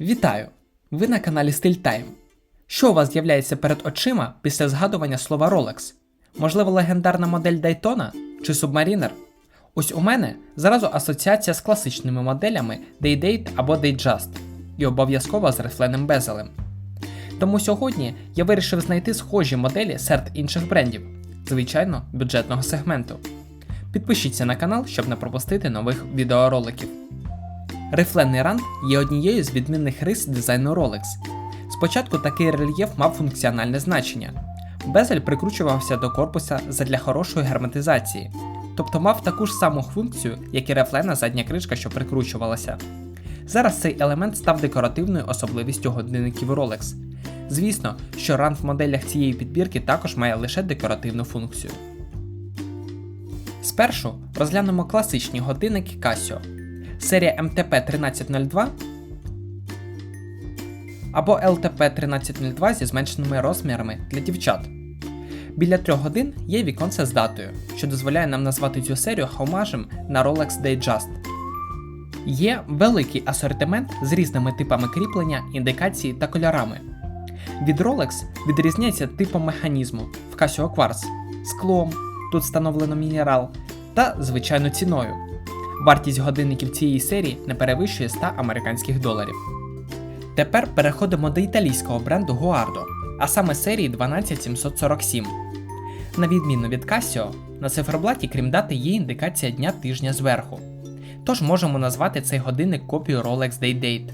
Вітаю! Ви на каналі Style Time. Що у вас з'являється перед очима після згадування слова Rolex? Можливо, легендарна модель Daytona чи Submariner? Ось у мене зразу асоціація з класичними моделями Day-Date або Datejust і обов'язково з рифленим безелем. Тому сьогодні я вирішив знайти схожі моделі серед інших брендів, звичайно, бюджетного сегменту. Підпишіться на канал, щоб не пропустити нових відеороликів. Рифлений рант є однією з відмінних рис дизайну Rolex. Спочатку такий рельєф мав функціональне значення. Безель прикручувався до корпуса задля хорошої герметизації, тобто мав таку ж саму функцію, як і рифлена задня кришка, що прикручувалася. Зараз цей елемент став декоративною особливістю годинників Rolex. Звісно, що рант в моделях цієї підбірки також має лише декоративну функцію. Спершу розглянемо класичні годинники Casio. Серія МТП 1302 або ЛТП 1302 зі зменшеними розмірами для дівчат. Біля 3 годин є віконце з датою, що дозволяє нам назвати цю серію хаумажем на Rolex Datejust. Є великий асортимент з різними типами кріплення, індикації та кольорами. Від Rolex відрізняється типом механізму в Casio Quartz, склом, тут встановлено мінерал, та звичайно ціною. Вартість годинників цієї серії не перевищує 100 американських доларів. Тепер переходимо до італійського бренду Guardo, а саме серії 12747. На відміну від Casio, на циферблаті, крім дати, є індикація дня тижня зверху. Тож можемо назвати цей годинник копією Rolex Day-Date.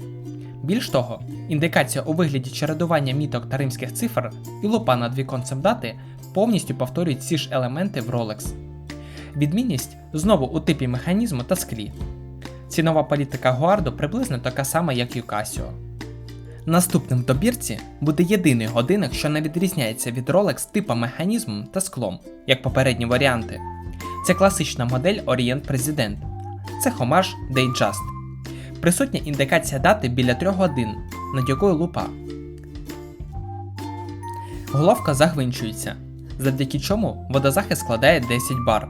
Більш того, індикація у вигляді чередування міток та римських цифр і лупа над віконцем дати повністю повторюють ці ж елементи в Rolex. Відмінність знову у типі механізму та склі. Цінова політика Гуардо приблизно така сама, як і Casio. Наступним в добірці буде єдиний годинник, що не відрізняється від Rolex типом механізмом та склом, як попередні варіанти. Це класична модель Orient President. Це хомаж Datejust. Присутня індикація дати біля 3 годин, над якою лупа. Головка загвинчується, завдяки чому водозахист складає 10 бар.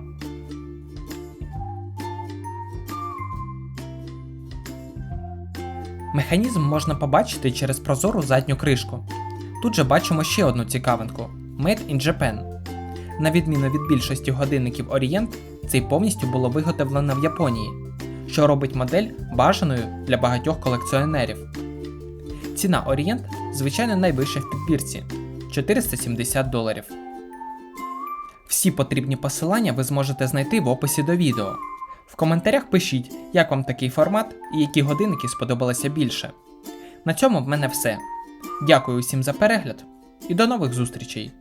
Механізм можна побачити через прозору задню кришку. Тут же бачимо ще одну цікавинку Made in Japan. На відміну від більшості годинників Orient, цей повністю було виготовлено в Японії, що робить модель бажаною для багатьох колекціонерів. Ціна Orient, звичайно, найвища в підбірці 470 доларів. Всі потрібні посилання ви зможете знайти в описі до відео. В коментарях пишіть, як вам такий формат і які годинники сподобалися більше. На цьому в мене все. Дякую усім за перегляд і до нових зустрічей!